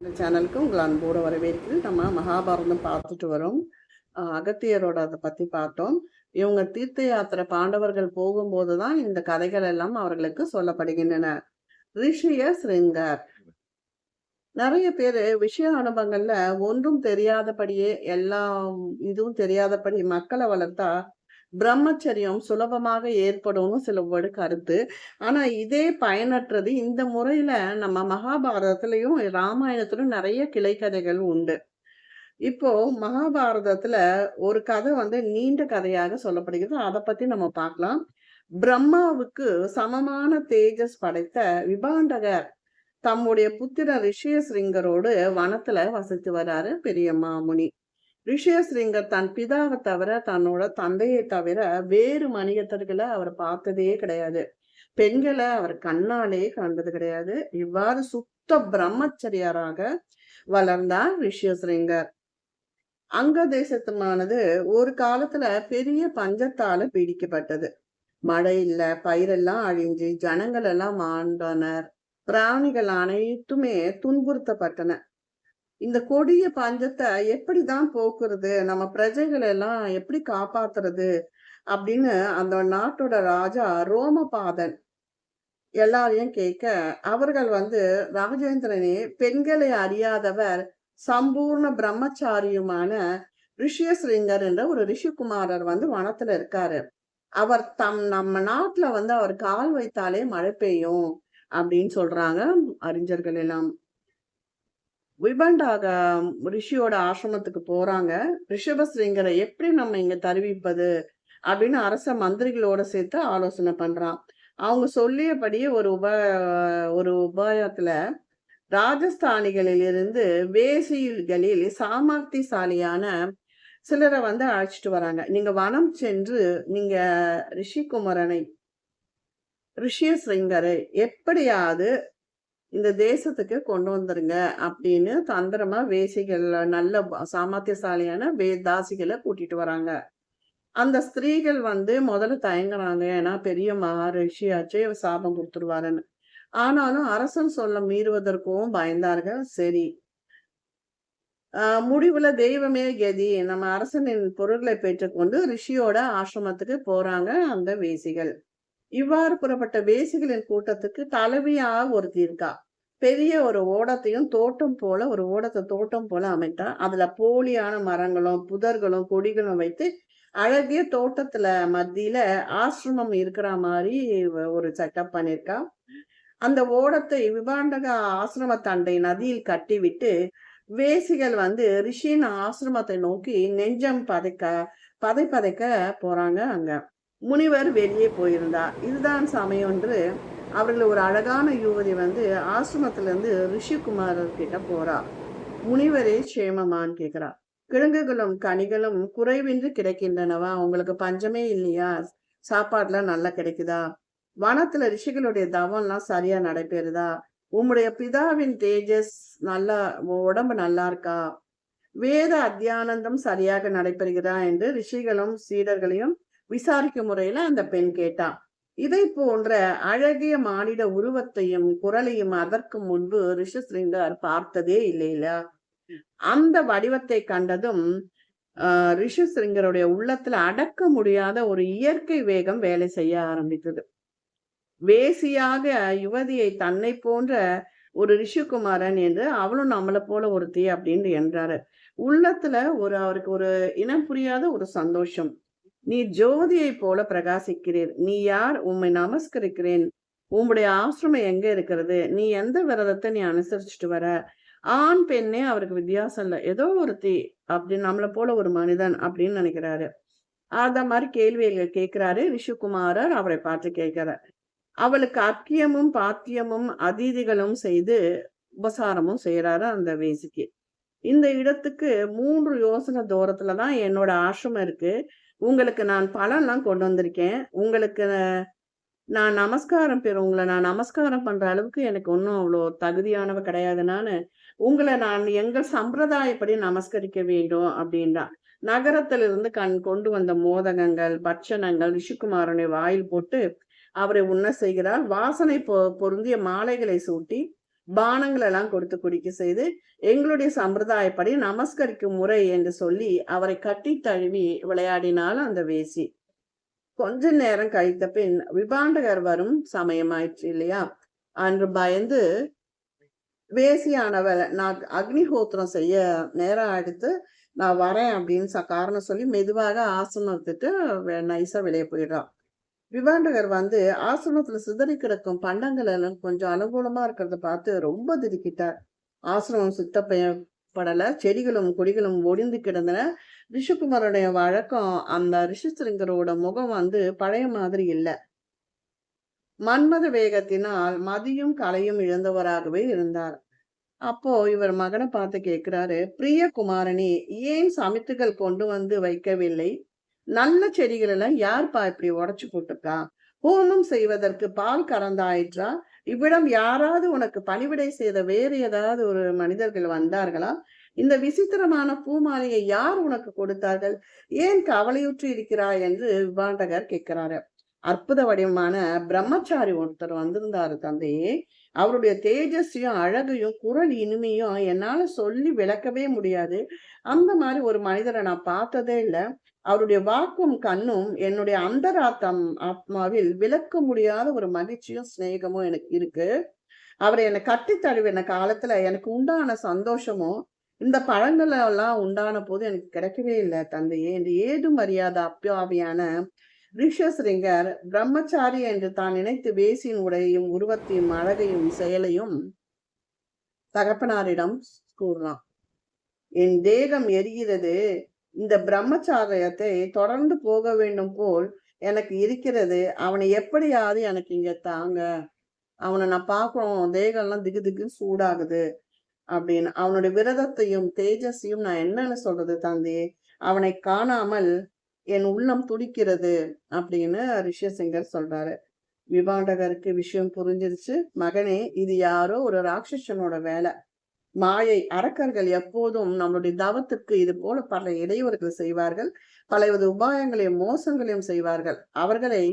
இந்த சேனலுக்கு உங்களை அன்போடு வரவேற்கிறது நம்ம மகாபாரதம் பார்த்துட்டு வரோம். அகத்தியரோட அதை பற்றி பார்த்தோம். இவங்க தீர்த்த யாத்திரை பாண்டவர்கள் போகும்போது தான் இந்த கதைகள் எல்லாம் அவர்களுக்கு சொல்லப்படுகின்றன. ரிஷிய சிருங்கர். நிறைய பேர் விஷய அனுபவங்கள்ல ஒன்றும் தெரியாதபடியே எல்லாம் இதுவும் தெரியாதபடி மக்களை வளர்த்தா பிரம்மச்சரியம் சுலபமாக ஏற்படும்னு சில ஒரு கருத்து. ஆனா இதே பயனற்றது இந்த முறையில நம்ம மகாபாரதத்திலையும் ராமாயணத்திலும் நிறைய கிளைக்கதைகள் உண்டு. இப்போ மகாபாரதத்துல ஒரு கதை வந்து நீண்ட கதையாக சொல்லப்படுகிறது. அதை பத்தி நம்ம பார்க்கலாம். பிரம்மாவுக்கு சமமான தேஜஸ் படைத்த விபாண்டகர் தம்முடைய புத்திர ரிஷியசிங்கரோடு வனத்துல வசித்து வராரு பெரிய மாமுனி. ரிஷியசிங்கர் தன் பிதாவை தவிர தன்னோட தந்தையை தவிர வேறு மணிகத்தர்களை அவர் பார்த்ததே கிடையாது. பெண்களை அவர் கண்ணாலே கண்டது கிடையாது. இவ்வாறு சுத்த பிரம்மச்சரியாராக வளர்ந்தார் ரிஷியசிங்கர் அங்க தேசத்துமானது ஒரு காலத்துல பெரிய பஞ்சத்தால பீடிக்கப்பட்டது. மழை இல்ல பயிரெல்லாம் அழிஞ்சு ஜனங்கள் எல்லாம் ஆண்டனர் பிராணிகள் அனைத்துமே துன்புறுத்தப்பட்டன. இந்த கொடிய பஞ்சத்தை எப்படிதான் போக்குறது? நம்ம பிரஜைகளை எல்லாம் எப்படி காப்பாத்துறது? அப்படின்னு அந்த நாட்டோட ராஜா ரோமபாதன் எல்லாரையும் கேட்க அவர்கள் வந்து ராஜேந்திரனே பெண்களை அறியாதவர் சம்பூர்ண பிரம்மச்சாரியுமான ரிஷியஸ்ரிங்கர் என்ற ஒரு ரிஷிகுமாரர் வந்து வனத்துல இருக்காரு. அவர் தம் நம்ம நாட்டுல வந்து அவர் கால் வைத்தாலே மழை பெய்யும் அப்படின்னு சொல்றாங்க அறிஞர்கள் எல்லாம். விபண்டாக ரிஷியோட ஆசிரமத்துக்கு போறாங்க. ரிஷபஸ்ரீங்கரை எப்படி நம்ம இங்க தருவிப்பது அப்படின்னு அரச மந்திரிகளோட சேர்த்து ஆலோசனை பண்றான். அவங்க சொல்லியபடியே ஒரு உப ஒரு உபாயத்துல ராஜஸ்தானிகளில் இருந்து வேசிகளில் சாமர்த்திசாலியான சிலரை வந்து அழைச்சிட்டு வராங்க. நீங்க வனம் சென்று நீங்க ரிஷிகுமரனை ரிஷியசிங்கரை எப்படியாவது இந்த தேசத்துக்கு கொண்டு வந்துருங்க அப்படின்னு தந்திரமா வேசிகள் நல்ல சாமர்த்தியசாலியான வே தாசிகளை கூட்டிட்டு வராங்க. அந்த ஸ்திரீகள் வந்து முதல்ல தயங்குறாங்க ஏன்னா பெரிய மகரிஷியாச்சே சாபம் கொடுத்துருவாருன்னு. ஆனாலும் அரசன் சொல்ல மீறுவதற்கும் பயந்தார்கள். சரி. முடிவுல தெய்வமே கதி. நம்ம அரசனின் பொருட்களை பெற்றுக்கொண்டு ரிஷியோட ஆசிரமத்துக்கு போறாங்க அந்த வேசிகள். இவ்வாறு புறப்பட்ட வேசிகளின் கூட்டத்துக்கு தலைவியா ஒருத்தி இருக்கா. பெரிய ஒரு ஓடத்தையும் தோட்டம் போல ஒரு ஓடத்தை தோட்டம் போல அமைத்தா அதுல போலியான மரங்களும் புதர்களும் கொடிகளும் வைத்து அழகிய தோட்டத்துல மத்தியில ஆசிரமம் இருக்கிற மாதிரி ஒரு செட்டப் பண்ணியிருக்கா. அந்த ஓடத்தை விபாண்டக ஆசிரம தண்டை நதியில் கட்டிவிட்டு வேசிகள் வந்து ரிஷியின் ஆசிரமத்தை நோக்கி நெஞ்சம் பதைக்க பதை பதைக்க போறாங்க அங்க. முனிவர் வெளியே போயிருந்தா. இதுதான் சமயம் என்று அவர்கள் ஒரு அழகான யுவதி வந்து ஆசிரமத்திலேருந்து இருந்து போறா. முனிவரே சேமமான்னு கேட்குறா கிழங்குகளும் கனிகளும் குறைவின்றி கிடைக்கின்றனவா? உங்களுக்கு பஞ்சமே இல்லையா? சாப்பாடுலாம் நல்லா கிடைக்குதா? வனத்துல ரிஷிகளுடைய தவம்லாம் சரியா நடைபெறுதா? உம்முடைய பிதாவின் தேஜஸ் நல்லா உடம்பு நல்லா இருக்கா? வேத அத்தியானந்தம் சரியாக நடைபெறுகிறதா? என்று ரிஷிகளும் சீடர்களையும் விசாரிக்கும் முறையில அந்த பெண் கேட்டான் இதை போன்ற அழகிய மானிட உருவத்தையும் குரலையும் அதற்கு முன்பு ரிஷிசிலிங்கர் பார்த்ததே இல்லையா அந்த வடிவத்தை கண்டதும் ஆஹ் உள்ளத்துல அடக்க முடியாத ஒரு இயற்கை வேகம் வேலை செய்ய ஆரம்பித்தது. வேசியாக யுவதியை தன்னை போன்ற ஒரு ரிஷிகுமாரன் என்று அவளும் நம்மளை போல ஒருத்தி அப்படின்னு என்றாரு. உள்ளத்துல ஒரு அவருக்கு ஒரு இனம் புரியாத ஒரு சந்தோஷம். நீ ஜோதியை போல பிரகாசிக்கிறீர். நீ யார்? உம்மை நமஸ்கரிக்கிறேன். உம்முடைய ஆசிரமம் எங்க இருக்கிறது? நீ எந்த விரதத்தை நீ அனுசரிச்சுட்டு வர? ஆண் பெண்ணே அவருக்கு வித்தியாசம் இல்லை. ஏதோ ஒருத்தி அப்படின்னு நம்மளை போல ஒரு மனிதன் அப்படின்னு நினைக்கிறாரு. அத மாதிரி கேள்விகள் கேட்கிறாரு ரிஷுகுமாரர் அவரை பார்த்து கேட்கிறார். அவளுக்கு அக்கியமும் பாத்தியமும் அதிதிகளும் செய்து உபசாரமும் செய்யறாரு அந்த வேசிக்கு. இந்த இடத்துக்கு மூன்று யோசனை தூரத்துல தான் என்னோட ஆசிரமம் இருக்கு. உங்களுக்கு நான் பழம்லாம் கொண்டு வந்திருக்கேன். உங்களுக்கு நான் நமஸ்காரம் பெற உங்களை நான் நமஸ்காரம் பண்ற அளவுக்கு எனக்கு ஒன்றும் அவ்வளோ தகுதியானவ கிடையாது. உங்களை நான் எங்கள் சம்பிரதாயப்படி நமஸ்கரிக்க வேண்டும் அப்படின்றா. நகரத்திலிருந்து கண் கொண்டு வந்த மோதகங்கள் பட்சணங்கள் ரிஷிகுமாரனை வாயில் போட்டு அவரை உண்ண செய்கிறார். வாசனை பொ பொருந்திய மாலைகளை சூட்டி பானங்கள் எல்லாம் கொடுத்து குடிக்க செய்து எங்களுடைய சம்பிரதாயப்படி நமஸ்கரிக்கும் முறை என்று சொல்லி அவரை கட்டி தழுவி விளையாடினாள் அந்த வேசி. கொஞ்ச நேரம் கழித்த பின் விபாண்டகர் வரும் சமயமாயிற்று இல்லையா? அன்று பயந்து வேசியானவர் நான் அக்னிஹோத்திரம் செய்ய நேரம் எடுத்து நான் வரேன் அப்படின்னு காரணம் சொல்லி மெதுவாக ஆசனம் எடுத்துட்டு நைஸா வெளியே போயிடுறான் விவாண்டகர் வந்து ஆசிரமத்துல சிதறி கிடக்கும் பண்டங்கள் எல்லாம் கொஞ்சம் அனுகூலமா இருக்கிறத பார்த்து ரொம்ப திடுக்கிட்டார். ஆசிரமம் சுத்தப்படல செடிகளும் கொடிகளும் ஒடிந்து கிடந்தன. ரிஷிகுமாரோடைய வழக்கம் அந்த ரிஷிசிருங்கரோட முகம் வந்து பழைய மாதிரி இல்லை. மன்மத வேகத்தினால் மதியும் கலையும் இழந்தவராகவே இருந்தார். அப்போ இவர் மகனை பார்த்து கேட்கிறாரு பிரியகுமாரனி ஏன் சமித்துகள் கொண்டு வந்து வைக்கவில்லை? நல்ல செடிகள் எல்லாம் யார்ப்பா இப்படி உடைச்சு போட்டுக்கா ஹோமம் செய்வதற்கு பால் கறந்தாயிற்றா? இவ்விடம் யாராவது உனக்கு பணிவிடை செய்த வேறு ஏதாவது ஒரு மனிதர்கள் வந்தார்களா? இந்த விசித்திரமான பூமாலையை யார் உனக்கு கொடுத்தார்கள்? ஏன் கவலையுற்று இருக்கிறாய்? என்று விவாண்டகர் கேட்கிறாரு. அற்புத வடிவமான பிரம்மச்சாரி ஒருத்தர் வந்திருந்தாரு தந்தையே. அவருடைய தேஜஸையும் அழகையும் குரல் இனிமையும் என்னால சொல்லி விளக்கவே முடியாது. அந்த மாதிரி ஒரு மனிதரை நான் பார்த்ததே இல்லை. அவருடைய வாக்கும் கண்ணும் என்னுடைய அந்தராத்தம் ஆத்மாவில் விளக்க முடியாத ஒரு மகிழ்ச்சியும் சிநேகமும் எனக்கு இருக்கு. அவரை என்னை கட்டி தழுவின காலத்துல எனக்கு உண்டான சந்தோஷமும் இந்த பழங்கள் எல்லாம் உண்டான போது எனக்கு கிடைக்கவே இல்லை தந்தையே. இந்த ஏது மரியாதை அப்பாவியான ரிஷஸ்ரிங்கர் பிரம்மச்சாரி என்று தான் நினைத்து வேசியின் உடையையும் உருவத்தையும் அழகையும் செயலையும் தகப்பனாரிடம் கூறினான் என் தேகம் எரிகிறது. இந்த பிரம்மச்சாரியத்தை தொடர்ந்து போக வேண்டும் போல் எனக்கு இருக்கிறது. அவனை எப்படியாவது எனக்கு இங்க தாங்க. அவனை நான் பார்க்கணும். தேகம்லாம் திகு திகு சூடாகுது அப்படின்னு. அவனுடைய விரதத்தையும் தேஜஸையும் நான் என்னன்னு சொல்றது தந்தி? அவனை காணாமல் என் உள்ளம் துடிக்கிறது அப்படின்னு ரிஷியசிங்கர் சொல்றாரு. விபாண்டகருக்கு விஷயம் புரிஞ்சிருச்சு. மகனே இது யாரோ ஒரு ராட்சசனோட வேலை. மாயை அரக்கர்கள் எப்போதும் நம்மளுடைய தவத்துக்கு இது போல பல இடையூறுகள் செய்வார்கள். பலவித உபாயங்களையும் மோசங்களையும் செய்வார்கள். அவர்களை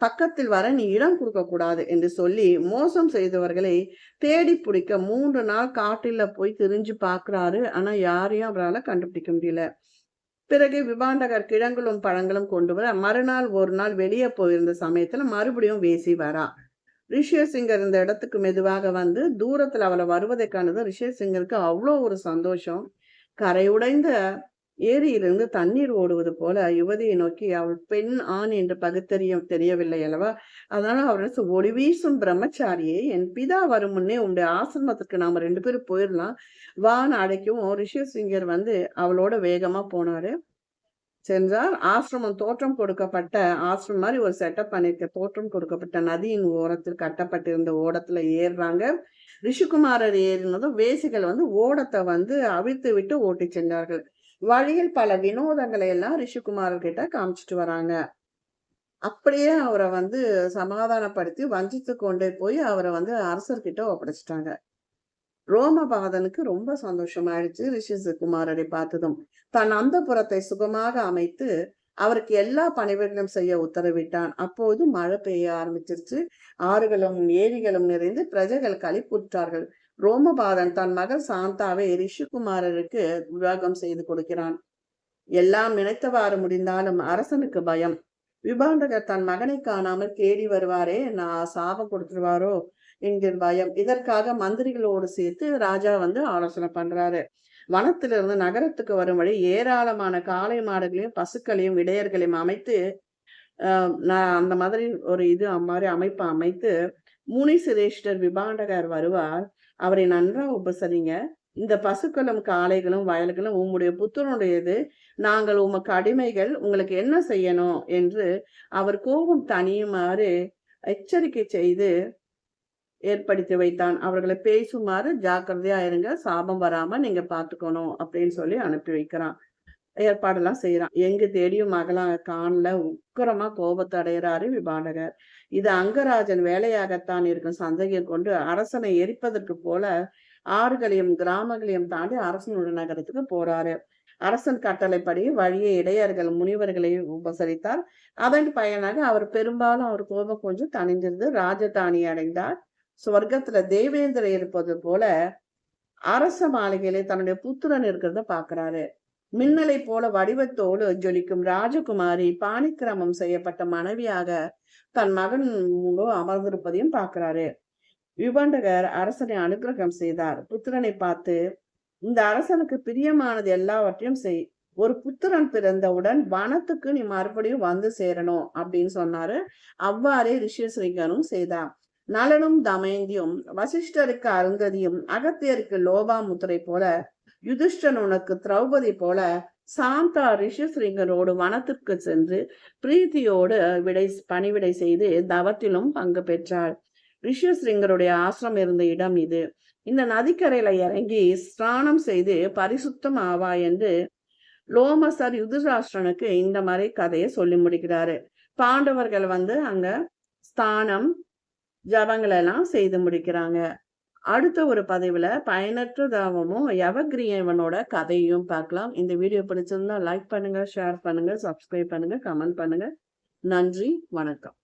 பக்கத்தில் வர நீ இடம் கொடுக்க கூடாது என்று சொல்லி மோசம் செய்தவர்களை தேடி பிடிக்க மூன்று நாள் காட்டில போய் திரிஞ்சு பாக்குறாரு ஆனா யாரையும் அவரால் கண்டுபிடிக்க முடியல. பிறகு விபாண்டகர் கிழங்களும் பழங்களும் கொண்டு வர மறுநாள் ஒரு நாள் வெளியே போயிருந்த சமயத்துல மறுபடியும் வேசி வரா. ரிஷியசிங்கர் இந்த இடத்துக்கு மெதுவாக வந்து தூரத்துல அவளை வருவதை கண்டது ரிஷியசிங்கருக்கு அவ்வளோ ஒரு சந்தோஷம். கரை உடைந்த ஏரியிலிருந்து தண்ணீர் ஓடுவது போல யுவதியை நோக்கி அவள் பெண் ஆண் என்று பகுத்தறிய தெரியவில்லை அல்லவா? அதனால அவர் ஒளி வீசும் பிரம்மச்சாரியே என் பிதா வரும் முன்னே உங்களுடைய ஆசிரமத்துக்கு நாம ரெண்டு பேரும் போயிடலாம் வான்னு அழைக்கவும் ரிஷியசிங்கர் வந்து அவளோட வேகமா போனாரு. சென்றார். ஆசிரமம் தோற்றம் கொடுக்கப்பட்ட ஆசிரமம் மாதிரி ஒரு செட்டப் பண்ணிருக்க தோற்றம் கொடுக்கப்பட்ட நதியின் ஓரத்தில் கட்டப்பட்டிருந்த ஓடத்துல ஏறுறாங்க. ரிஷிகுமாரர் ஏறினதும் வேசிகள் வந்து ஓடத்தை வந்து அவிழ்த்து விட்டு ஓட்டி சென்றார்கள். வழியில் பல வினோதங்களை எல்லாம் ரிஷிகுமார்கிட்ட காமிச்சிட்டு வராங்க. அப்படியே அவரை வந்து சமாதானப்படுத்தி வஞ்சித்து கொண்டே போய் அவரை வந்து அரசர்கிட்ட ஒப்படைச்சிட்டாங்க. ரோமபாதனுக்கு ரொம்ப சந்தோஷமாயிடுச்சு ரிஷிகுமாரரை பார்த்ததும். தன் அந்த புறத்தை சுகமாக அமைத்து அவருக்கு எல்லா பணிவிடைகளும் செய்ய உத்தரவிட்டான். அப்போது மழை பெய்ய ஆரம்பிச்சிருச்சு. ஆறுகளும் ஏரிகளும் நிறைந்து பிரஜைகள் களிப்புற்றார்கள். ரோமபாதன் தன் மகள் சாந்தாவை ரிஷிகுமாரருக்கு விவாகம் செய்து கொடுக்கிறான். எல்லாம் நினைத்தவாறு முடிந்தாலும் அரசனுக்கு பயம். விபாண்டகர் தன் மகனை காணாமல் தேடி வருவாரே நான் சாபம் கொடுத்துருவாரோ என்கிற பயம். இதற்காக மந்திரிகளோடு சேர்த்து ராஜா வந்து ஆலோசனை பண்றாரு. வனத்திலிருந்து நகரத்துக்கு வரும் வழி ஏராளமான காளை மாடுகளையும் பசுக்களையும் இடையர்களையும் அமைத்து நான் அந்த மாதிரி ஒரு இது மாதிரி அமைப்பு அமைத்து முனி சிரேஷ்டர் விபாண்டகர் வருவார். அவரை நன்றா உபசரிங்க. இந்த பசுக்களும் காளைகளும் வயல்களும் உம்முடைய புத்தனுடையது நாங்கள் உமக்கு அடிமைகள் உங்களுக்கு என்ன செய்யணும்? என்று அவர் கோபம் தனியுமாறு எச்சரிக்கை செய்து ஏற்படுத்தி வைத்தான். அவர்களை பேசுமாறு ஜாக்கிரதையா இருங்க. சாபம் வராம நீங்க பாத்துக்கணும் அப்படின்னு சொல்லி அனுப்பி வைக்கிறான். ஏற்பாடெல்லாம் செய்யறான் எங்கு தேடியும் மகளாக காணல உக்கரமா கோபத்தை அடைகிறாரு விபாடகர் இது அங்கராஜன் வேலையாகத்தான் இருக்கும் சந்தேகம் கொண்டு அரசனை எரிப்பதற்கு போல ஆறுகளையும் கிராமங்களையும் தாண்டி அரசனுடைய நகரத்துக்கு போறாரு. அரசன் கட்டளைப்படி வழியே இடையர்கள் முனிவர்களை உபசரித்தார். அதன் பயனாக அவர் பெரும்பாலும் அவர் கோபம் கொஞ்சம் தணிந்திருந்து ராஜதானி அடைந்தார். சொர்க்கத்துல தேவேந்திர இருப்பது போல அரச மாளிகையிலே தன்னுடைய புத்திரன் இருக்கிறத பாக்குறாரு மின்னலை போல வடிவத்தோடு ஜொலிக்கும் ராஜகுமாரி பாணிக்கிரமம் செய்யப்பட்ட மனைவியாக தன் மகன் அமர்ந்திருப்பதையும் பார்க்கிறாரு. விபண்டகர் அரசனை அனுகிரகம் செய்தார். புத்திரனை பார்த்து இந்த அரசனுக்கு பிரியமானது எல்லாவற்றையும் செய். ஒரு புத்திரன் பிறந்தவுடன் வனத்துக்கு நீ மறுபடியும் வந்து சேரணும் அப்படின்னு சொன்னாரு. அவ்வாறே ரிஷிஸ்ரீகனும் செய்தார். நலனும் தமயந்தியும் வசிஷ்டருக்கு அருந்ததியும் அகத்தியருக்கு லோபாமுத்திரை போல யுதிஷ்டன் உனக்கு திரௌபதி போல சாந்தா ரிஷிஸ்ரீங்கரோடு வனத்திற்கு சென்று பிரீத்தியோடு விடை பணிவிடை செய்து தவத்திலும் பங்கு பெற்றாள். ரிஷிஸ்ரீங்கருடைய ஆசிரம் இருந்த இடம் இது. இந்த நதிக்கரையில இறங்கி ஸ்நானம் செய்து பரிசுத்தம் ஆவா என்று லோமசர் யுதிராஷ்டிரனுக்கு இந்த மாதிரி கதையை சொல்லி முடிக்கிறாரு. பாண்டவர்கள் வந்து அங்க ஸ்தானம் ஜபங்கள் எல்லாம் செய்து முடிக்கிறாங்க. அடுத்த ஒரு பதிவில் பயனற்ற தாவமும் யவகிரியவனோட கதையும் பார்க்கலாம். இந்த வீடியோ பிடிச்சிருந்தா லைக் பண்ணுங்கள் ஷேர் பண்ணுங்கள் சப்ஸ்கிரைப் பண்ணுங்கள் கமெண்ட் பண்ணுங்கள் நன்றி வணக்கம்.